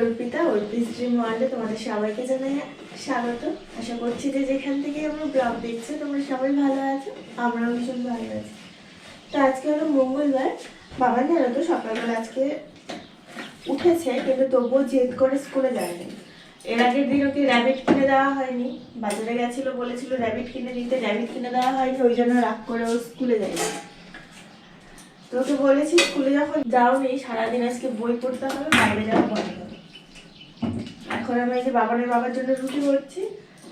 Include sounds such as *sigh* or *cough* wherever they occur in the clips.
Arpita অর্পিস dream ওয়ার্ল্ডে তোমাদের সবাইকে জানাই স্বাগত। আশা করছি যে যেখান থেকে আমরা ব্লগ দেখছ, তোমরা সবাই ভালো আছো, আমরাও ভীষণ ভালো আছি। তো আজকে হলো মঙ্গলবার। বাবা, জানো তো, সকালবেলা আজকে উঠেছে, কিন্তু তবুও জেদ করে স্কুলে যায়নি। এর আগের দিন ওকে র্যাবিট কিনে দেওয়া হয়নি। বাজারে গেছিল, বলেছিল র্যাবিট কিনে দিতে র্যাবিট কিনে দেওয়া হয়নি, ওই জন্য রাগ করে ও স্কুলে যায়নি। তোকে বলেছি স্কুলে যখন যাওনি, সারাদিন আজকে বই পড়তে হবে, বাইরে যাওয়া বন্ধ। এখন আমি এই যে বাবানের বাবার জন্য রুটি করছি।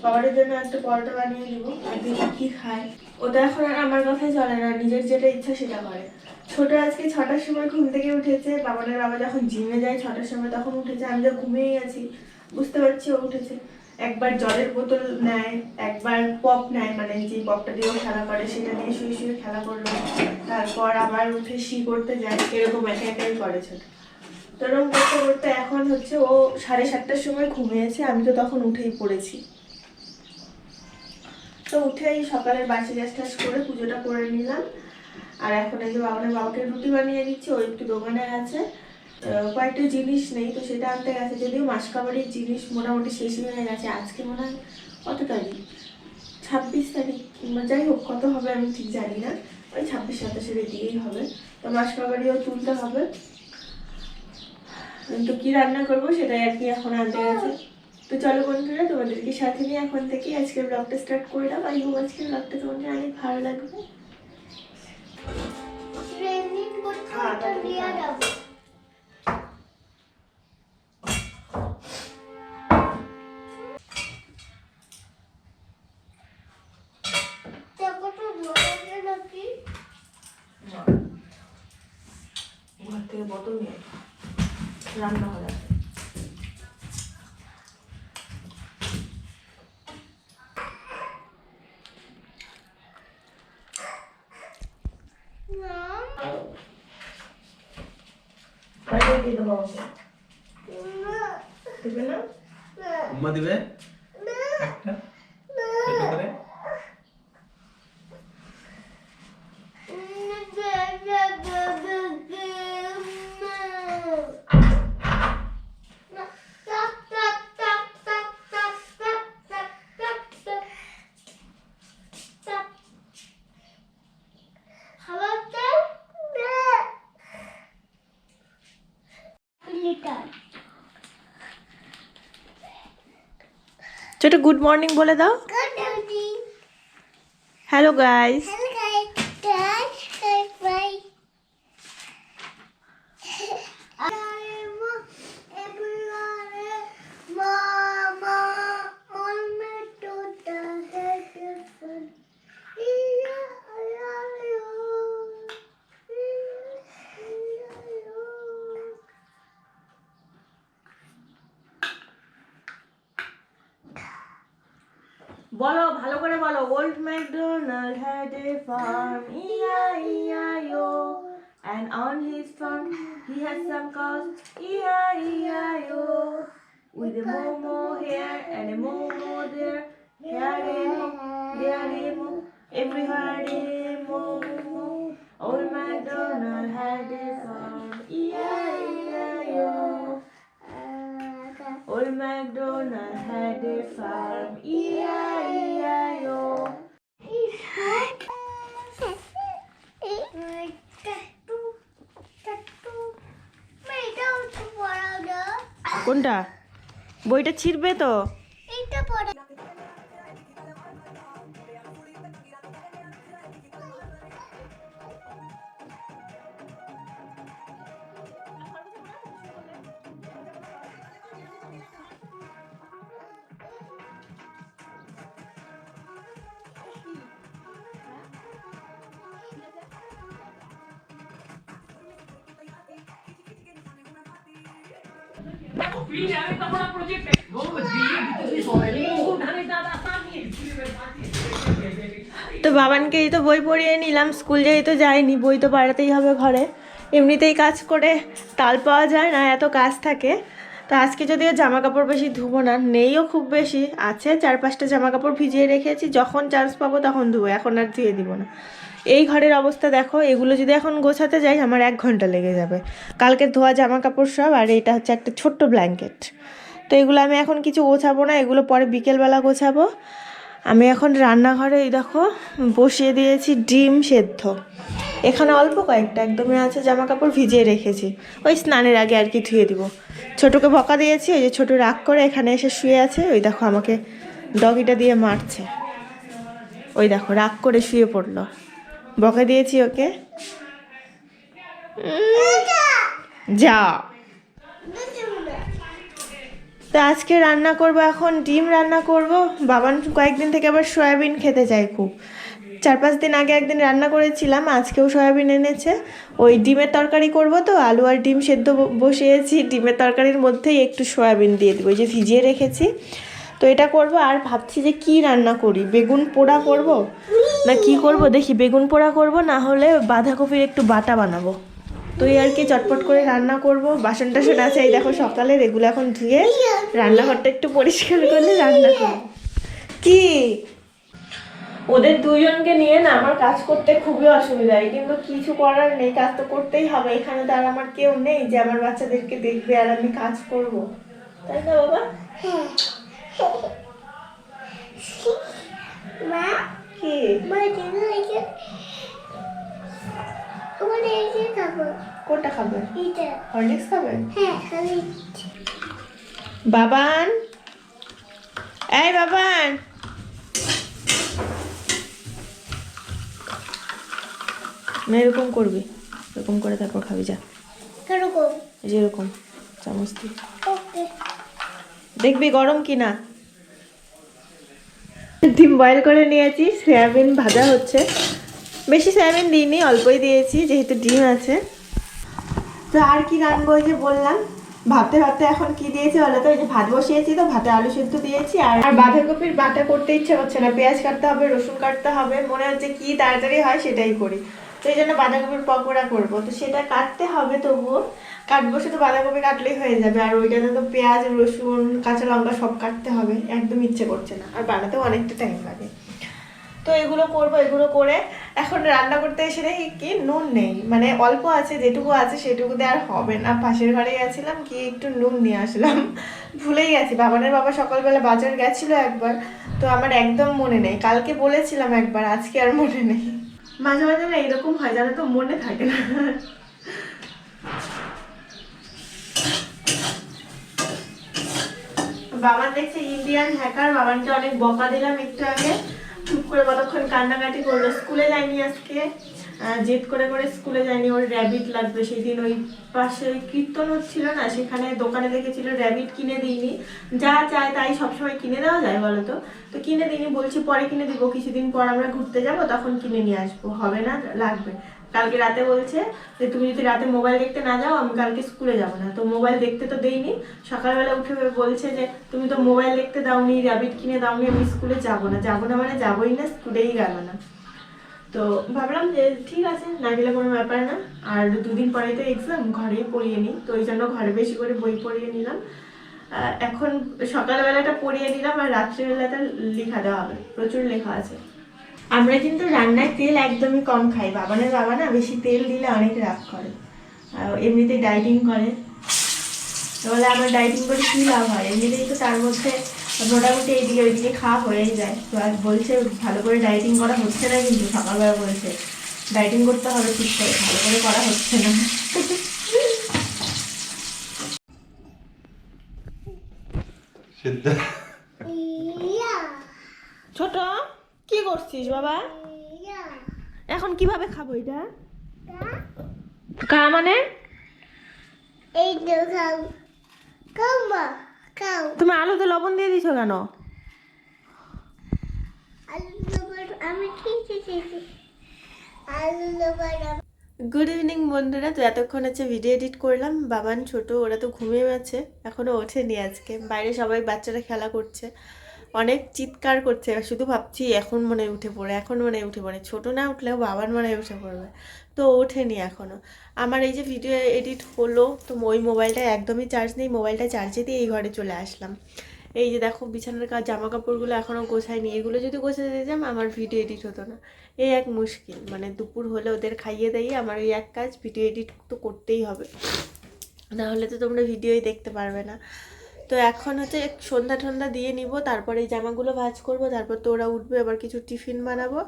বাবারের জন্য একটা পরোটা বানিয়ে দিব, আর দেখি কি খায়। ওটা এখন আর আমার কথাই চলে না, নিজের যেটা ইচ্ছা সেটা করে। ছোট আজকে ছটার সময় ঘুম থেকে উঠেছে, বাবানের বাবা যখন জিমে যায় ছটার সময় তখন উঠেছে, আমি তো ঘুমিয়ে গেছি বুঝতে পারছি ও উঠেছে। একবার জলের বোতল নেয়, একবার পপ নেয় মানে যে পপটা দিয়ে ও খেলা করে সেটা দিয়ে শুয়ে শুয়ে খেলা করল। তারপর আবার উঠে শি করতে যায়, এরকম একে একাই করে ছোট। তো করতে করতে এখন হচ্ছে ও সাড়ে সাতটার সময় ঘুমিয়েছে, আমি তো তখন উঠেই পড়েছি। তো উঠেই সকালের বাসি গ্যাস টাস করে পুজোটা করে নিলাম। আর এখন এই যে বাবানের বাবাকে রুটি বানিয়ে দিচ্ছি, ও একটু দোকানে আছে। কয়েকটা জিনিস নেই, তো সেটা আনতে গেছে, যদিও মাসকাবারির জিনিস মোটামুটি শেষ হয়ে গেছে, আজকে মনে হয় কত তারিখ? ছাব্বিশ তারিখ, কিংবা যাই হোক, কত হবে আমি ঠিক জানি না। ওই ছাব্বিশ সাতাশে দিয়েই হবে। তো মাসকাবারিও তুলতে হবে। তো কি রান্না করব সেটাই আর কি এখন আনতে গেছে। তো চলো বন্ধুরা তোমাদেরকে সাথে নিয়ে এখন থেকে আজকের ব্লগটা স্টার্ট করে দাও। আই হোপ আজকের ব্লগটা তোমাদের অনেক ভালো লাগবে ট্রেনিং করতে হ্যাঁ, ওটা তাহলে দিয়ে হ্যাঁ। যাব দেখো তো জলের নাকি ঘর থেকে বোতল নিয়ে রান্না হবে না বাইরে দিয়ে দেবো আমাকে না দেবে না না উম্মা দিবে ছোট গুড মর্নিং বলে দাও। হ্যালো গাইস বলো ভালো করে বলো old McDonald had a farm ইয়া ইয়া ইও and on his farm he had some cows ইয়া ইয়া ইও with a momo here and a momo there here a mo there a mo everywhere a momo old MacDonald had a farm yeah MacDonald had a farm, E-I-E-I-O. কোনটা বইটা ছিড়বে তো তো বাবানকেই তো বই পড়িয়ে নিলাম school যেহেতু যায়নি বই তো বাড়াতেই হবে ঘরে। এমনিতেই কাজ করে তাল পাওয়া যায় না এত কাজ থাকে। তো আজকে যদিও জামা কাপড় বেশি ধুবো না নেইও খুব বেশি আছে চার পাঁচটা জামা কাপড় ভিজিয়ে রেখেছি যখন চান্স পাবো তখন ধুবো এখন আর ধুয়ে দিব না। এই ঘরের অবস্থা দেখো, এগুলো যদি এখন গোছাতে যাই, আমার এক ঘণ্টা লেগে যাবে। কালকে ধোয়া জামা কাপড় সব, আর এটা হচ্ছে একটা ছোট্ট ব্ল্যাঙ্কেট তো এগুলো আমি এখন কিছু গোছাবো না, এগুলো পরে বিকেলবেলা গোছাবো। আমি এখন রান্নাঘরে এই দেখো, বসিয়ে দিয়েছি ডিম সেদ্ধ। এখানে অল্প কয়েকটা, একদমই আছে জামা কাপড় ভিজিয়ে রেখেছি। ওই স্নানের আগে আর কি ধুয়ে দিব। ছোটোকে বকা দিয়েছি ওই যে ছোটো রাগ করে এখানে এসে শুয়ে আছে, ওই দেখো আমাকে ডগিটা দিয়ে মারছে। ওই দেখো, রাগ করে শুয়ে পড়ল। বকা দিয়েছি ওকে। যা। তো আজকে রান্না করব এখন ডিম রান্না করব। বাবান কয়েকদিন থেকে আবার সয়াবিন খেতে চায় খুব। চার পাঁচ দিন আগে একদিন রান্না করেছিলাম আজকেও সয়াবিন এনেছে। ওই ডিমের তরকারি করব তো আলু আর ডিম সেদ্ধ বসিয়েছি। ডিমের তরকারির মধ্যেই একটু সয়াবিন দিয়ে দেবো ওই যে ভিজিয়ে রেখেছি। তো এটা করব আর ভাবছি যে কি রান্না করি, বেগুন পোড়া করব? না কি করব? দেখি, বেগুন পোড়া করব, না হলে বাঁধাকপির একটু বাটা বানাবো। তো এই আর কি চটপট করে রান্না করব। বাসন টাসন আছে, এই দেখো সকালে এগুলো এখন ধুয়ে রান্নাঘরটা একটু পরিষ্কার করলে রান্না করব। কি? ওদের দুজনকে নিয়ে না আমার কাজ করতে খুবই অসুবিধা হয়, কিন্তু কিছু করার নেই, কাজ তো করতেই হবে। এখানে তো আর আমার কেউ নেই যে আমার বাচ্চাদেরকে দেখবে আর আমি কাজ করব। তাই না বাবা? মা কি মা দিদি এসে তোমার এসে খাব কোনটা খাবে এটা হরলিক্স খাবে হ্যাঁ খালি বাবান এই বাবান না এরকম করবি। এরকম করে তারপর খাবি যা। কীরকম? এই যে এরকম। চামচ দিয়ে দেখবি গরম কি না ডিম বয়েল করে নিয়েছি। সয়াবিন ভাজা হচ্ছে। বেশি সয়াবিন দিইনি, অল্পই দিয়েছি, যেহেতু ডিম আছে। তো আর কি রানবো যে বললাম। ভাবতে ভাবতে এখন কি দিয়েছি বলো তো? এই যে ভাত বসিয়েছি তো, ভাতে আলু সিদ্ধ দিয়েছি। আর আর বাঁধাকপির বাটা করতে ইচ্ছে হচ্ছে না। পেঁয়াজ কাটতে হবে, রসুন কাটতে হবে। মনে হচ্ছে কি তাড়াতাড়ি হয় সেটাই করি। এই জন্য বাঁধাকপির পকোড়া করব। তো সেটা কাটতে হবে তবুও। কাটবো শুধু বাঁধাকপি কাটলেই হয়ে যাবে। আর ওইটাতে তো পেঁয়াজ, রসুন, কাঁচা লঙ্কা সব কাটতে হবে। একদম ইচ্ছে করছে না। আর বানাতেও অনেকটা টাইম লাগে। তো এগুলো করব, এগুলো করে এখন রান্না করতে এসে দেখি কি নুন নেই। মানে অল্প আছে, যেটুকু আছে সেটুকুতে আর হবে না। পাশের ঘরে গেছিলাম কি একটু নুন নিয়ে আসলাম। ভুলেই গেছি। বাবানের বাবা সকালবেলা বাজার গেছিল একবার। তো আমার একদম মনে নেই। কালকে বলেছিলাম একবার, আজকে আর মনে নেই। মাঝে মাঝে না এরকম হয় যারা তো মনে থাকে না। বাবার দেখছে ইন্ডিয়ান হ্যাকার বাবানকে অনেক বকা দিলাম একটু আগে। চুপ করে কতক্ষণ কান্নাকাটি করল, স্কুলে যায়নি আজকে। জেদ করে করে স্কুলে যায়নি, ওর র্যাবিট লাগবে। সেই দিন ওই পাশে কীর্তন হচ্ছিল না, সেখানে দোকানে দেখেছিল র্যাবিট কিনে দিইনি। যা চায় তাই সবসময় কিনে দেওয়া যায়, বলো তো? তো কিনে দিইনি, বলছি পরে কিনে দিব, কিছুদিন পর আমরা ঘুরতে যাব, তখন কিনে নিয়ে আসব। হবে না, লাগবে। কালকে রাতে বলছে যে, তুমি যদি রাতে মোবাইল দেখতে না যাও, আমি কালকে স্কুলে যাব না। তো মোবাইল দেখতে তো দেইনি। সকালবেলা উঠে বলছে যে, তুমি তো মোবাইল দেখতে দাওনি র্যাবিট কিনে দাওনি, আমি স্কুলে যাব না। যাব না মানে যাবোই না, স্কুলেই গেল না। তো ভাবলাম যে ঠিক আছে, না গেলে কোনো ব্যাপার না। আর দুদিন পরেই তো এক্সাম ঘরেই পড়িয়ে নিই। তো ওই জন্য ঘরে বেশি করে বই পড়িয়ে নিলাম। এখন সকালবেলাটা পড়িয়ে নিলাম আর রাত্রিবেলাটা লেখা দেওয়া হবে। প্রচুর লেখা আছে। আমরা কিন্তু রান্নায় তেল একদমই কম খাই। বাবানের বাবা না বেশি তেল দিলে অনেক রাগ করে। এমনিতে ডাইটিং করে। তো বলে আমার ডাইটিং করে কী লাভ হয়? এমনিতেই তো তার মধ্যে মোটামুটি এইদিকে ওইদিকে খাওয়া হয়েই যায়। তো আর বলছে ভালো করে ডাইটিং করা হচ্ছে না কিন্তু সকালবেলা বলছে ডাইটিং করতে হবে ঠিক করে ভালো করে করা হচ্ছে না। ছোট কি করছিস বাবা? এখন কীভাবে খাব এটা? কা কা মানে? এই তো খাও। খাও মা। খাও তুমি আলুতে লবণ দিয়ে দিছো কেন? গুড ইভিনিং বন্ধুরা তো এতক্ষণ হচ্ছে ভিডিও এডিট করলাম। বাবান ছোট ওরা তো ঘুমিয়ে আছে এখনও ওঠেনি আজকে। বাইরে সবাই বাচ্চারা খেলা করছে। অনেক চিৎকার করছে, শুধু ভাবছি এখন মনে উঠে পড়ে, এখন মনে উঠে পড়ে। ছোট না উঠলেও বাবার মনে উঠে পড়বে। তো ওঠেনি এখনও আমার এই যে ভিডিও এডিট হলো, তো ওই মোবাইলটা একদমই চার্জ নেই, মোবাইলটা চার্জে দিয়ে এই ঘরে চলে আসলাম। এই যে দেখো, বিছানার কাজ জামা কাপড়গুলো এখনও গোছায়নি এগুলো যদি গোছাতে দিতাম, আমার ভিডিও এডিট হতো না। এই এক মুশকিল মানে দুপুর হলে ওদের খাইয়ে দিয়ে আমার এই এক কাজ ভিডিও এডিট তো করতেই হবে। না হলে তো তোমরা ভিডিওই দেখতে পারবে না। তো এখন হচ্ছে সন্ধ্যা ঠন্ধ্যা দিয়ে নিব, তারপরে এই জামাগুলো ভাজ করব, তারপর তো ওরা উঠবে, আবার কিছু টিফিন বানাবো।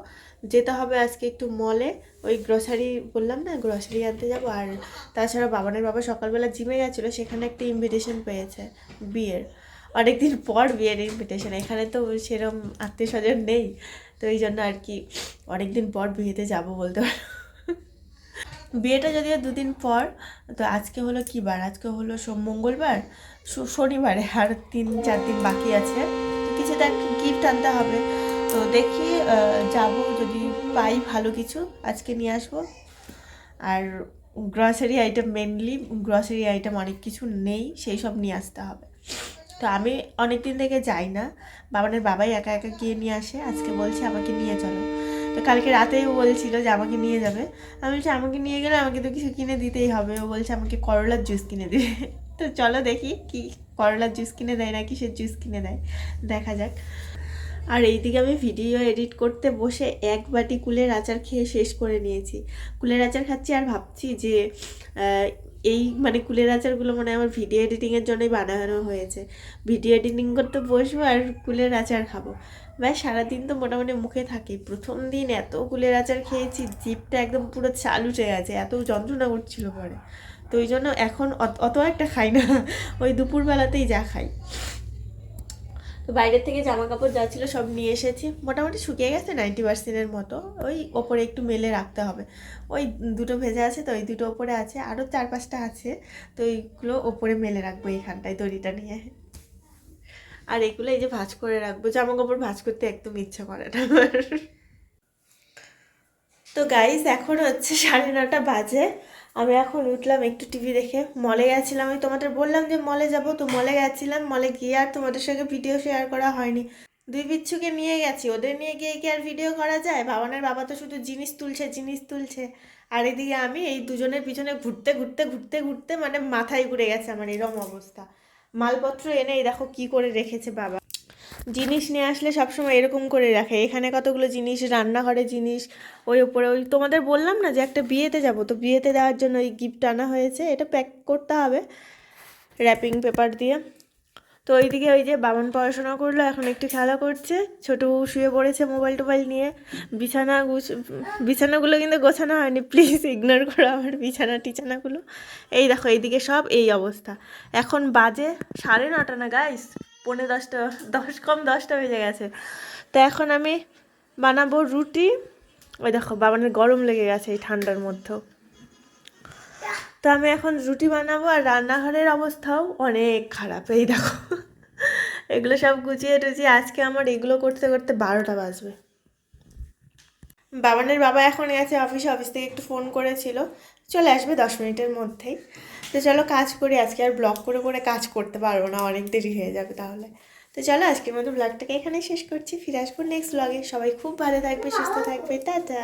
যেতে হবে আজকে একটু মলে, ওই গ্রসারি বললাম না গ্রসারি আনতে যাব, আর তাছাড়া বাবানের বাবা সকালবেলা জিমে গেছিল, সেখানে একটা ইনভিটেশন পেয়েছে, বিয়ের। অনেকদিন পর বিয়ের ইনভিটেশন এখানে তো সেরম আত্মীয় স্বজন নেই, তো এই জন্য আর কি অনেকদিন পর বিয়েতে যাব বলতে পারো। বিয়েটা যদিও দুদিন পর, তো আজকে হলো কি বার? আজকে হলো মঙ্গলবার? শনিবারে আর তিন, চার দিন বাকি আছে। কিছু তো একটা গিফট আনতে হবে। তো দেখি যাব যদি পাই ভালো কিছু, আজকে নিয়ে আসব। আর grocery item mainly grocery item অনেক কিছু নেই, সেই সব নিয়ে আসতে হবে। তো আমি অনেক দিন থেকে যাই না। বাবানের বাবাই একা একা গিয়ে নিয়ে আসে, আজকে বলছে আমাকে নিয়ে চলো। তো কালকে রাতেই ও বলছিল যে আমাকে নিয়ে যাবে। আমি বলছি, আমাকে নিয়ে গেলে আমাকে তো কিছু কিনে দিতেই হবে। ও বলছে, আমাকে করলার জুস কিনে দিবে। *laughs* তো চলো দেখি কি করলার জুস কিনে দেয় না কিসের জুস কিনে দেয়। দেখা যাক। আর এইদিকে আমি ভিডিও এডিট করতে বসে এক বাটি কুলের আচার খেয়ে শেষ করে নিয়েছি। কুলের আচার খাচ্ছি আর ভাবছি যে এই মানে কুলের আচারগুলো মানে আমার ভিডিও এডিটিংয়ের জন্যই বানানো হয়েছে। ভিডিও এডিটিং করতে বসবো আর কুলের আচার খাব। ভাই, সারাদিন তো মোটামুটি মুখে থাকে প্রথম দিন এত কুলের আচার খেয়েছি জিপটা একদম পুরো চাল উঠে গেছে, এত যন্ত্রণা করছিল পরে তো ওই জন্য এখন অত- অত একটা খাই না, ওই দুপুরবেলাতেই যা খাই। তো বাইরের থেকে জামা কাপড় যা ছিল সব নিয়ে এসেছি। মোটামুটি শুকিয়ে গেছে নাইনটি পার্সেন্টের মতো। ওই ওপরে একটু মেলে রাখতে হবে। ওই দুটো ভেজা আছে তো ওই দুটো ওপরে আছে। আরও চার পাঁচটা আছে। তো ওইগুলো ওপরে মেলে রাখব এইখানটায় দড়িটা নিয়ে। আর এগুলো এই যে ভাঁজ করে রাখব। জামা কাপড় ভাঁজ করতে একদম ইচ্ছা করে না আমার। তো গাইজ এখন হচ্ছে সাড়ে নটা বাজে। আমি এখন উঠলাম একটু টিভি দেখে। মলে গেছিলাম, আমি তোমাদের বললাম যে মলে যাব, তো মলে গেছিলাম। মলে গিয়ে আর তোমাদের সঙ্গে ভিডিও শেয়ার করা হয়নি। দুই বিচ্ছুকে নিয়ে গেছি, ওদের নিয়ে গিয়ে কি আর ভিডিও করা যায়? বাবানের বাবা তো শুধু জিনিস তুলছে জিনিস তুলছে। আর এদিকে আমি এই দুজনের পিছনে ঘুরতে ঘুরতে ঘুরতে ঘুরতে মানে মাথায় ঘুরে গেছে আমার এরকম অবস্থা। মালপত্র এনে দেখো কি করে রেখেছে বাবা। জিনিস নিয়ে আসলে সবসময় এরকম করে রাখে। এখানে কতগুলো জিনিস, রান্নাঘরে জিনিস, ওই উপরে ওই, তোমাদের বললাম না যে একটা বিয়েতে যাব, তো বিয়েতে দেওয়ার জন্য ওই গিফট আনা হয়েছে, এটা প্যাক করতে হবে র্যাপিং পেপার দিয়ে। তো ওইদিকে ওই যে বামন পড়াশোনা করল, এখন একটু খেলা করছে, ছোটু শুয়ে পড়েছে মোবাইল টোবাইল নিয়ে, বিছানা গুছ, বিছানাগুলো কিন্তু গোছানো হয়নি প্লিজ ইগনোর করো আমার বিছানা টিছানাগুলো। এই দেখো, এইদিকে সব এই অবস্থা। এখন বাজে সাড়ে নটা না গাইস পৌনে দশটা, দশ, কম দশটা বেজে গেছে। তো এখন আমি বানাবো রুটি। ওই দেখো, বাবানের গরম লেগে গেছে এই ঠান্ডার মধ্যেও। তো আমি এখন রুটি বানাবো আর রান্নাঘরের অবস্থাও অনেক খারাপ, এই দেখো। এগুলো সব গুছিয়ে টুচিয়ে আজকে আমার এগুলো করতে করতে বারোটা বাজবে। বাবানের বাবা এখন গেছে অফিসে, অফিস থেকে একটু ফোন করেছিল। চলে আসবে দশ মিনিটের মধ্যেই। তো চলো কাজ করি, আজকে আর ব্লগ করে করে কাজ করতে পারব না, অনেক দেরি হয়ে যাবে তাহলে। তো চলো আজকের মতো ব্লগটাকে এখানে শেষ করছি, ফিরে আসব নেক্সট ব্লগে সবাই খুব ভালো থাকবে, সুস্থ থাকবে, টাটা।